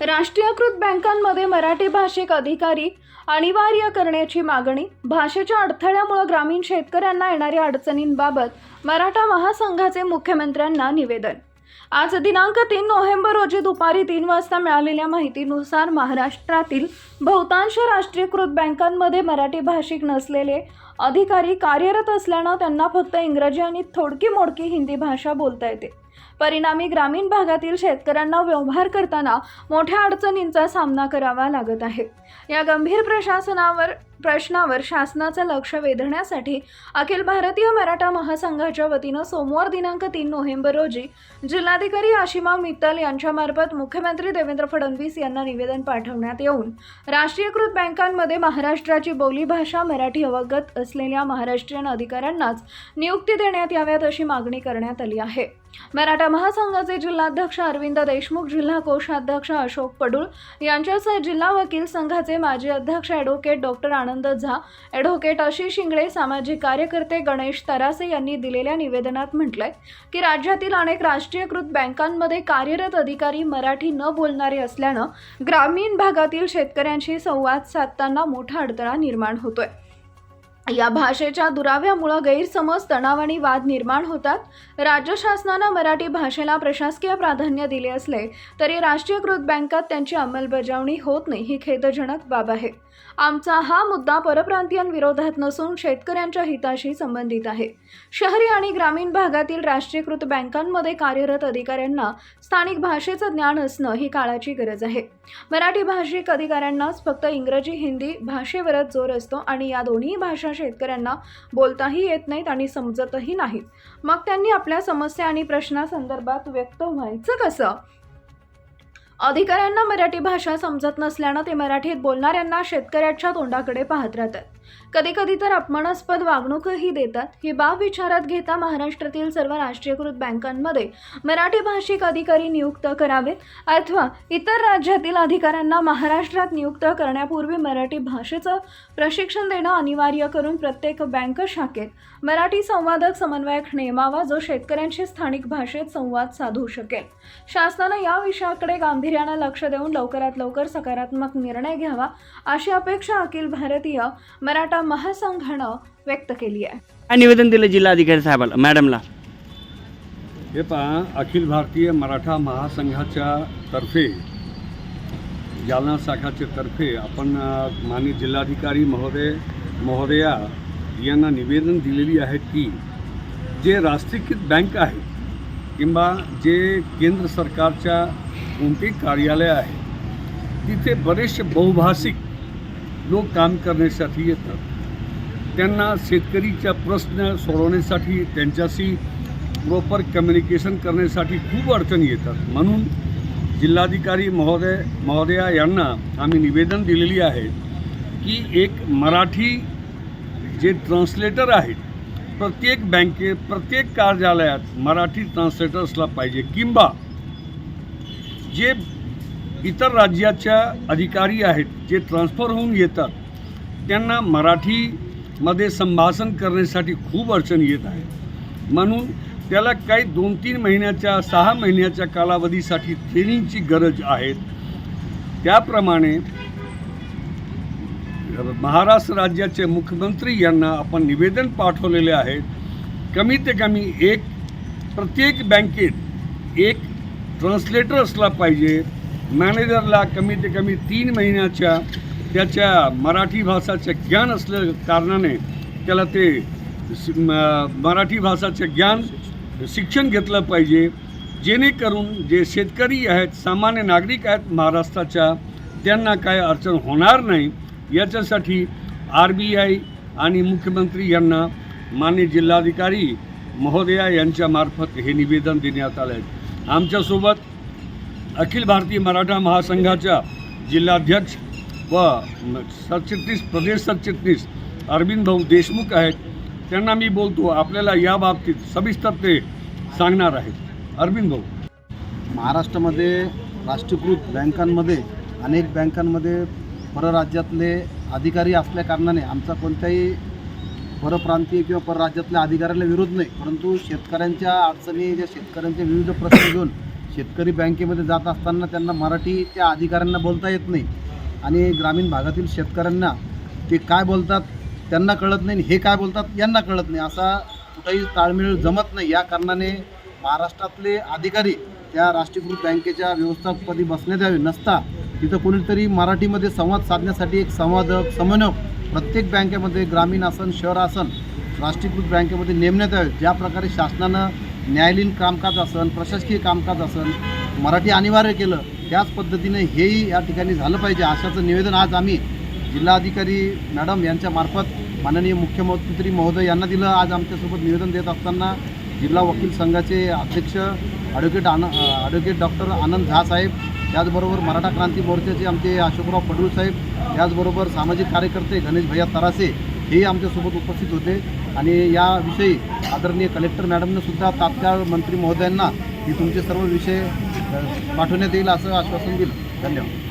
राष्ट्रीयकृत बँकांमध्ये मराठी भाषिक अधिकारी अनिवार्य करण्याची मागणी भाषेच्या अडथळ्यामुळे ग्रामीण शेतकऱ्यांना येणाऱ्या अडचणींबाबत मराठा महासंघाचे मुख्यमंत्र्यांना निवेदन. आज दिनांक तीन नोव्हेंबर रोजी दुपारी तीन वाजता मिळालेल्या माहितीनुसार महाराष्ट्रातील बहुतांश राष्ट्रीयकृत बँकांमध्ये मराठी भाषिक नसलेले अधिकारी कार्यरत असल्यानं त्यांना फक्त इंग्रजी आणि थोडकी मोडकी हिंदी भाषा बोलता येते. परिणामी ग्रामीण भागातील शेतकऱ्यांना व्यवहार करताना मोठ्या अडचणींचा सामना करावा लागत आहे. या गंभीर प्रशासनावर प्रश्नावर शासनाचं लक्ष वेधण्यासाठी अखिल भारतीय मराठा महासंघाच्या वतीनं सोमवार दिनांक तीन नोव्हेंबर रोजी जिल्हाधिकारी आशिमा मित्तल यांच्यामार्फत मुख्यमंत्री देवेंद्र फडणवीस यांना निवेदन पाठवण्यात येऊन राष्ट्रीयकृत बँकांमध्ये महाराष्ट्राची बोलीभाषा मराठी अवगत असलेल्या महाराष्ट्रीयन अधिकाऱ्यांनाच नियुक्ती देण्यात याव्यात अशी मागणी करण्यात आली आहे. मराठा महासंघाचे जिल्हाध्यक्ष अरविंद देशमुख जिल्हा कोषाध्यक्ष अशोक पडूळ यांच्यासह जिल्हा वकील संघाचे माजी अध्यक्ष ॲडव्होकेट डॉक्टर आनंद झा ॲडव्होकेट आशिष शिंगळे सामाजिक कार्यकर्ते गणेश तरासे यांनी दिलेल्या निवेदनात म्हटलंय की राज्यातील अनेक राष्ट्रीयकृत बँकांमध्ये कार्यरत अधिकारी मराठी न बोलणारे असल्यानं ग्रामीण भागातील शेतकऱ्यांशी संवाद साधताना मोठा अडथळा निर्माण होतोय. या भाषेच्या दुराव्यामुळं गैरसमज तणाव आणि वाद निर्माण होतात. राज्य शासनानं मराठी भाषेला प्रशासकीय प्राधान्य दिले असले तरी राष्ट्रीयकृत बँकात त्यांची अंमलबजावणी होत नाही. ही खेदजनक बाब आहे. आमचा हा मुद्दा परप्रांतीयांविरोधात नसून शेतकऱ्यांच्या हिताशी संबंधित आहे. शहरी आणि ग्रामीण भागातील राष्ट्रीयकृत बँकांमध्ये कार्यरत अधिकाऱ्यांना स्थानिक भाषेचं ज्ञान असणं ही काळाची गरज आहे. मराठी भाषिक अधिकाऱ्यांनाच फक्त इंग्रजी हिंदी भाषेवरच जोर असतो आणि या दोन्ही भाषा शेतकऱ्यांना बोलताही येत नाहीत आणि समजतही नाहीत. मग त्यांनी आपल्या समस्या आणि प्रश्नासंदर्भात व्यक्त व्हायचं कसं? अधिकाऱ्यांना मराठी भाषा समजत नसल्यानं ते मराठीत बोलणाऱ्यांना शेतकऱ्याच्या तोंडाकडे पाहत राहतात. कधी कधी तर अपमानास्पद वागणूकही देतात. ही बाब विचारात घेता महाराष्ट्रातील सर्व राष्ट्रीयकृत बँकांमध्ये मराठी भाषिक अधिकारी नियुक्त करावेत अथवा इतर राज्यातील अधिकाऱ्यांना महाराष्ट्रात नियुक्त करण्यापूर्वी मराठी भाषेचं प्रशिक्षण देणं अनिवार्य करून प्रत्येक बँक शाखेत मराठी संवादक समन्वयक नेमावा जो शेतकऱ्यांशी स्थानिक भाषेत संवाद साधू शकेल. शासनानं या विषयाकडे गांभीर्यानं लक्ष देऊन लवकरात लवकर सकारात्मक निर्णय घ्यावा अशी अपेक्षा अखिल भारतीय मराठा महासंघानं व्यक्त केली आहे. काय निवेदन दिलं जिल्हाधिकारी साहेबाला मॅडमला. हे पहा अखिल भारतीय मराठा महासंघाच्या तर्फे जालना शाखाचे तर्फे आपण माननीय जिल्हाधिकारी महोदय महोदया यांना निवेदन दिलेली आहेत की जे राष्ट्रीयकृत बँक आहे किंवा जे केंद्र सरकारच्या कोणतेही कार्यालय आहे तिथे बरेचसे बहुभाषिक लोक काम करण्यासाठी येतात. त्यांना शेतकरीच्या प्रश्न सोडवण्यासाठी त्यांच्याशी प्रॉपर कम्युनिकेशन करण्यासाठी खूप अडचणी येतात. म्हणून जिल्हाधिकारी महोदय महोदया यांना आम्ही निवेदन दिलेली आहे की एक मराठी जे ट्रान्सलेटर आहेत प्रत्येक बँकेत प्रत्येक कार्यालयात मराठी ट्रान्सलेटर असला पाहिजे. किंवा जे इतर राज्याच्या अधिकारी आहेत जे ट्रान्सफर होऊन येतात त्यांना मराठीमध्ये संभाषण करण्यासाठी खूप अडचण येत आहे. म्हणून त्याला काही दोन तीन महिन्याच्या सहा महिन्याच्या कालावधीसाठी ट्रेनिंगची गरज आहे. त्याप्रमाणे महाराष्ट्र राज्याचे मुख्यमंत्री यांना आपण निवेदन पाठवलेले आहे. कमीत कमी एक प्रत्येक बँकेत एक ट्रान्सलेटर असला पाहिजे. मॅनेजरला कमीत कमी तीन महिन्याच्या त्याच्या मराठी भाषाचे ज्ञान असल्या कारणाने त्याला ते म- मराठी भाषाचे ज्ञान शिक्षण घेतलं पाहिजे. जेणेकरून जे शेतकरी आहेत सामान्य नागरिक आहेत महाराष्ट्राच्या त्यांना काय अडचण होणार नाही. याच्यासाठी आर बी आय आणि मुख्यमंत्री यांना मान्य जिल्हाधिकारी महोदया यांच्यामार्फत हे निवेदन देण्यात आलं आहे आमच्यासोबत अखिल भारतीय मराठा महासंघाच्या जिल्हाध्यक्ष व सरचिटणीस प्रदेश सरचिटणीस अरविंद भाऊ देशमुख आहेत. त्यांना मी बोलतो आपल्याला या बाबतीत सविस्तर ते सांगणार आहेत. अरविंद भाऊ. महाराष्ट्रामध्ये राष्ट्रीयकृत बँकांमध्ये अनेक बँकांमध्ये परराज्यातले अधिकारी असल्या कारणाने आमचा कोणत्याही परप्रांतीय किंवा परराज्यातल्या अधिकाऱ्याला विरोध नाही. परंतु शेतकऱ्यांच्या अडचणी ज्या शेतकऱ्यांचे विविध प्रश्न घेऊन शेतकरी बँकेमध्ये जात असताना त्यांना मराठी त्या अधिकाऱ्यांना बोलता येत नाही. आणि ग्रामीण भागातील शेतकऱ्यांना ते काय बोलतात त्यांना कळत नाही हे काय बोलतात यांना कळत नाही. असा कुठंही ताळमेळ जमत नाही. या कारणाने महाराष्ट्रातले अधिकारी त्या राष्ट्रीयकृत बँकेच्या व्यवस्थापदी बसण्यात यावे नसता तिथं कोणीतरी मराठीमध्ये संवाद साधण्यासाठी एक संवादक समन्वयक प्रत्येक बँकेमध्ये ग्रामीण आसन शहर आसन राष्ट्रीयकृत बँकेमध्ये नेमण्यात यावे. ज्या प्रकारे शासनानं न्यायालयीन कामकाज असन प्रशासकीय कामकाज असन मराठी अनिवार्य केलं त्याच पद्धतीने हेही या ठिकाणी झालं पाहिजे अशाचं निवेदन आज आम्ही जिल्हाधिकारी मॅडम यांच्यामार्फत माननीय मुख्यमंत्री महोदय यांना दिलं. आज आमच्यासोबत निवेदन देत असताना जिल्हा वकील संघाचे अध्यक्ष ॲडव्होकेट आन ॲडव्होकेट डॉक्टर आनंद झा साहेब त्याचबरोबर मराठा क्रांती मोर्चाचे आमचे अशोकराव पडूळ साहेब त्याचबरोबर सामाजिक कार्यकर्ते गणेश भैया तरासे हेही आमच्यासोबत उपस्थित होते. आणि याविषयी आदरणीय कलेक्टर मॅडमनं सुद्धा तात्काळ मंत्री महोदयांना ही तुमचे सर्व विषय पाठवण्यात येईल असं आश्वासन दिलं. धन्यवाद.